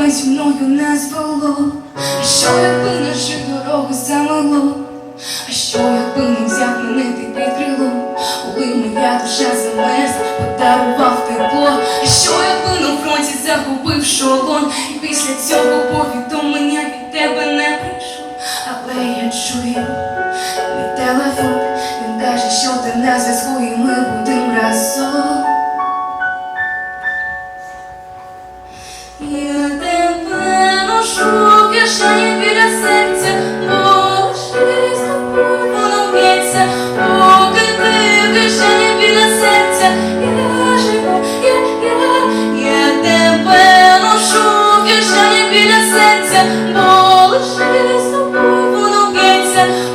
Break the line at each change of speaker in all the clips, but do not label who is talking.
Колись мною не звело, а що якби нашу дорогу замело, а що якби не взяв мене ти під крило, коли моя душа замерзла, подарував тепло, а що якби на фронті загубив шолон, і після цього повідомлення від тебе не прийшло, але я чую мій телефон, він каже, що ти на зв'язку і ми будемо.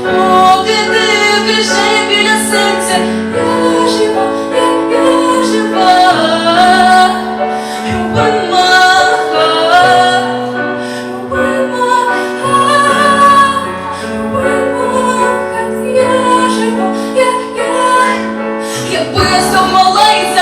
Поки ти в кишені біля серця. Якби я сам малий